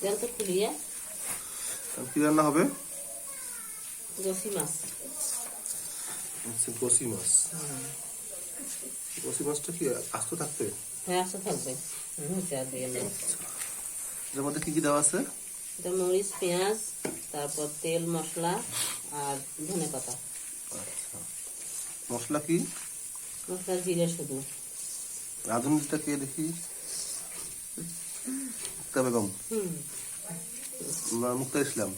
তেল তো খুলিয়ে কি রান্না হবে? গসি মাছ। আচ্ছা মাছ। কষি মাছটা কি আস্ত থাকবে? হ্যাঁ আসতে থাকবে। এর মধ্যে কি কি দেওয়া আছে? এটা মরিচ পেঁয়াজ তারপর তেল মশলা আর ধনে পাতা। আচ্ছা। মশলা কি? মশলা জিরে শুধু। রাঁধুনিটা কে দেখি। মুক্তা বেগম। মুক্তা ইসলাম।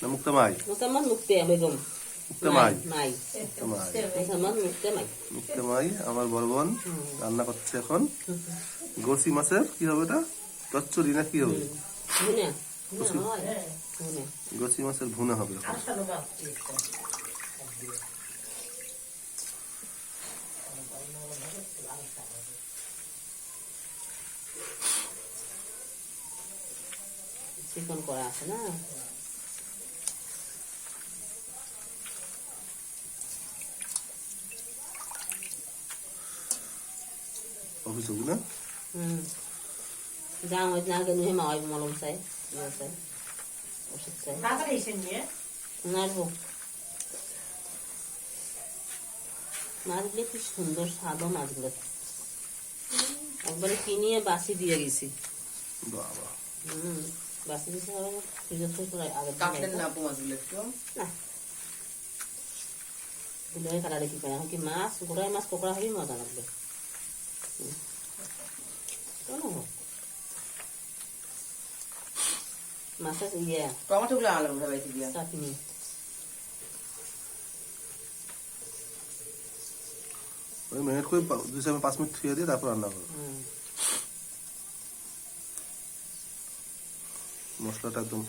না মুক্তা মাই। মুক্তে বেগম। আমার বড় বোন রান্না করছে এখন। গসি মাছের কি হবে এটা চচ্চড়ি না কি হবে? গসি মাছের ভুনা হবে চিকন করা আছে না? অফিস হবে না? হুম। যাও ওই না গেলে মাওয়াই মলম চাই ইয়ে চাই ওষুধ চাই। তাড়াতাড়ি এসে নিয়ে। নাড়বো মাছগুলো কি সুন্দর স্বাদও মাছগুলো। একবারে কিনিয়ে বাসি দিয়ে গেছি। বাবা। হুম। বাসি দিয়েছি ফ্রিজের থেকে আগে কাটলেন না আপু মাছগুলো একটু না গুলোয় কাটারে কি করে এখন কি মাছ গোড়ায় মাছ পকোড়া হবেই মজা লাগবে মাছের ইয়ে টমেটো গুলো আলাদা উঠে বাইতে দিয়া চাটনি ওই মিনিট করে দুই পাঁচ মিনিট থুয়ে দিয়ে তারপর রান্না করব মশলাটা একদম